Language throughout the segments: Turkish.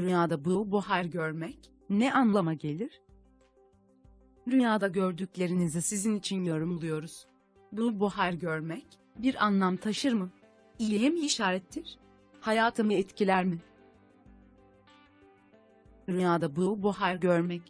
Rüyada bu buhar görmek ne anlama gelir? Rüyada gördüklerinizi sizin için yorumluyoruz. Bu buhar görmek bir anlam taşır mı? İyiye mi işarettir? Hayatımı etkiler mi? Rüyada bu buhar görmek.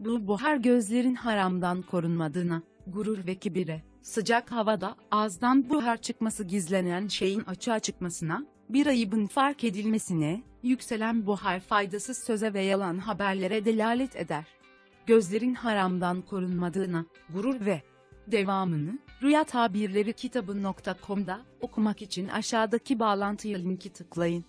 Bu buhar gözlerin haramdan korunmadığına, gurur ve kibire, sıcak havada ağızdan buhar çıkması gizlenen şeyin açığa çıkmasına, bir ayıbın fark edilmesine, yükselen buhar faydasız söze ve yalan haberlere delalet eder. Gözlerin haramdan korunmadığına, gurur ve devamını, Rüya Tabirleri kitabı.com'da okumak için aşağıdaki bağlantıya linki tıklayın.